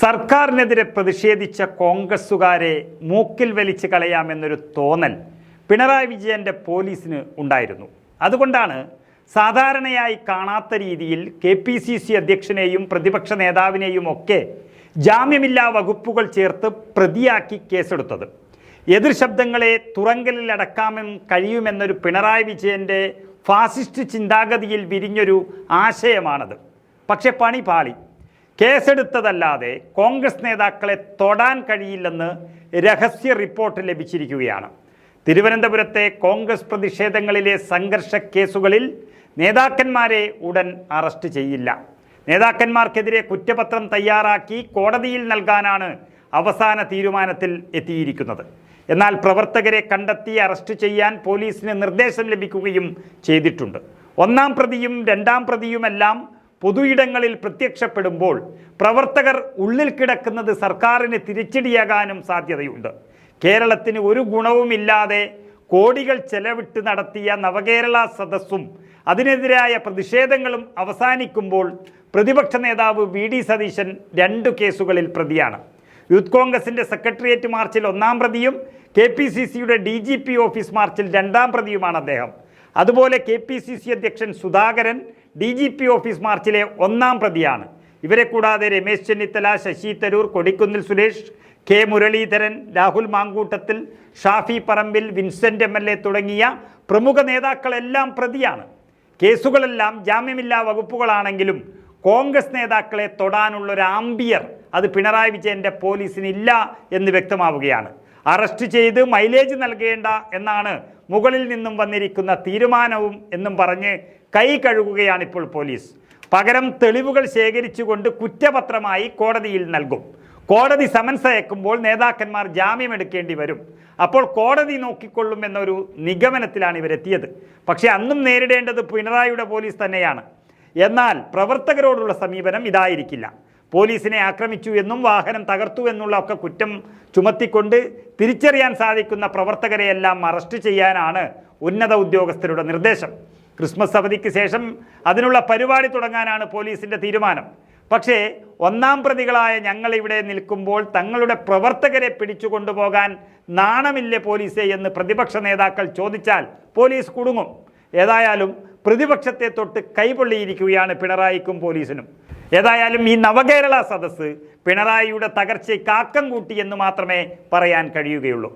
സർക്കാരിനെതിരെ പ്രതിഷേധിച്ച കോൺഗ്രസ്സുകാരെ മൂക്കിൽ വലിച്ചു കളയാമെന്നൊരു തോന്നൽ പിണറായി വിജയന്റെ പോലീസിന് ഉണ്ടായിരുന്നു. അതുകൊണ്ടാണ് സാധാരണയായി കാണാത്ത രീതിയിൽ കെ പി സി സി അധ്യക്ഷനെയും പ്രതിപക്ഷ നേതാവിനെയും ഒക്കെ ജാമ്യമില്ലാ വകുപ്പുകൾ ചേർത്ത് പ്രതിയാക്കി കേസെടുത്തത്. എതിർ ശബ്ദങ്ങളെ തുറങ്കലിലടക്കാമെന്ന് കഴിയുമെന്നൊരു പിണറായി വിജയന്റെ ഫാസിസ്റ്റ് ചിന്താഗതിയിൽ വിരിഞ്ഞൊരു ആശയമാണത്. പക്ഷെ പണി പാളി. കേസെടുത്തതല്ലാതെ കോൺഗ്രസ് നേതാക്കളെ തൊടാൻ കഴിയില്ലെന്ന് രഹസ്യ റിപ്പോർട്ട് ലഭിച്ചിരിക്കുകയാണ്. തിരുവനന്തപുരത്തെ കോൺഗ്രസ് പ്രതിഷേധങ്ങളിലെ സംഘർഷ കേസുകളിൽ നേതാക്കന്മാരെ ഉടൻ അറസ്റ്റ് ചെയ്യില്ല. നേതാക്കന്മാർക്കെതിരെ കുറ്റപത്രം തയ്യാറാക്കി കോടതിയിൽ നൽകാനാണ് അവസാന തീരുമാനത്തിൽ എത്തിയിരിക്കുന്നത്. എന്നാൽ പ്രവർത്തകരെ കണ്ടെത്തി അറസ്റ്റ് ചെയ്യാൻ പോലീസിന് നിർദ്ദേശം ലഭിക്കുകയും ചെയ്തിട്ടുണ്ട്. ഒന്നാം പ്രതിയും രണ്ടാം പ്രതിയുമെല്ലാം പൊതുയിടങ്ങളിൽ പ്രത്യക്ഷപ്പെടുമ്പോൾ പ്രവർത്തകർ ഉള്ളിൽ കിടക്കുന്നത് സർക്കാരിന് തിരിച്ചടിയാകാനും സാധ്യതയുണ്ട്. കേരളത്തിന് ഒരു ഗുണവുമില്ലാതെ കോടികൾ ചെലവിട്ട് നടത്തിയ നവകേരള സദസ്സും അതിനെതിരായ പ്രതിഷേധങ്ങളും അവസാനിക്കുമ്പോൾ പ്രതിപക്ഷ നേതാവ് വി ഡി സതീശൻ രണ്ടു കേസുകളിൽ പ്രതിയാണ്. യൂത്ത് കോൺഗ്രസിന്റെ സെക്രട്ടേറിയറ്റ് മാർച്ചിൽ ഒന്നാം പ്രതിയും കെ പി സി സിയുടെ ഡി ജി പി ഓഫീസ് മാർച്ചിൽ രണ്ടാം പ്രതിയുമാണ് അദ്ദേഹം. അതുപോലെ കെ പി സി സി അധ്യക്ഷൻ Sudhakaran D G P office മാർച്ചിലെ ഒന്നാം പ്രതിയാണ്. ഇവരെ കൂടാതെ Ramesh Chennithala Shashi Tharoor Kodikunnil Suresh K Muraleedharan Rahul Mamkootathil Shafi Parambil Vincent M L A തുടങ്ങിയ പ്രമുഖ നേതാക്കളെല്ലാം പ്രതിയാണ്. കേസുകളെല്ലാം ജാമ്യമില്ലാ വകുപ്പുകളാണെങ്കിലും കോൺഗ്രസ് നേതാക്കളെ തൊടാനുള്ളൊരു ആംബിയർ അത് പിണറായി വിജയന്റെ പോലീസിനില്ല എന്ന് വ്യക്തമാവുകയാണ്. അറസ്റ്റ് ചെയ്ത് മൈലേജ് നൽകേണ്ട എന്നാണ് മുകളിൽ നിന്നും വന്നിരിക്കുന്ന തീരുമാനവും എന്നും പറഞ്ഞ് കൈ കഴുകുകയാണ് ഇപ്പോൾ പോലീസ്. പകരം തെളിവുകൾ ശേഖരിച്ചുകൊണ്ട് കുറ്റപത്രമായി കോടതിയിൽ നൽകും. കോടതി സമൻസ് അയക്കുമ്പോൾ നേതാക്കന്മാർ ജാമ്യം എടുക്കേണ്ടി വരും. അപ്പോൾ കോടതി നോക്കിക്കൊള്ളും എന്നൊരു നിഗമനത്തിലാണ് ഇവരെത്തിയത്. പക്ഷേ അന്നും നേരിടേണ്ടത് പിണറായിയുടെ പോലീസ് തന്നെയാണ്. എന്നാൽ പ്രവർത്തകരോടുള്ള സമീപനം ഇതായിരിക്കില്ല. പോലീസിനെ ആക്രമിച്ചു എന്നും വാഹനം തകർത്തു എന്നുള്ള ഒക്കെ കുറ്റം ചുമത്തിക്കൊണ്ട് തിരിച്ചറിയാൻ സാധിക്കുന്ന പ്രവർത്തകരെയെല്ലാം അറസ്റ്റ് ചെയ്യാനാണ് ഉന്നത ഉദ്യോഗസ്ഥരുടെ നിർദ്ദേശം. ക്രിസ്മസ് അവധിക്ക് ശേഷം അതിനുള്ള പരിപാടി തുടങ്ങാനാണ് പോലീസിന്റെ തീരുമാനം. പക്ഷേ ഒന്നാം പ്രതികളായ ഞങ്ങൾ ഇവിടെ നിൽക്കുമ്പോൾ തങ്ങളുടെ പ്രവർത്തകരെ പിടിച്ചു കൊണ്ടുപോകാൻ നാണമില്ലേ പോലീസെ എന്ന് പ്രതിപക്ഷ നേതാക്കൾ ചോദിച്ചാൽ പോലീസ് കുടുങ്ങും. ഏതായാലും പ്രതിപക്ഷത്തെ തൊട്ട് കൈപൊള്ളിയിരിക്കുകയാണ് പിണറായിക്കും പോലീസിനും. ഏതായാലും ഈ നവകേരള സദസ്സ് പിണറായിയുടെ തകർച്ചയ്ക്ക് ആക്കം കൂട്ടി എന്ന് മാത്രമേ പറയാൻ കഴിയുകയുള്ളൂ.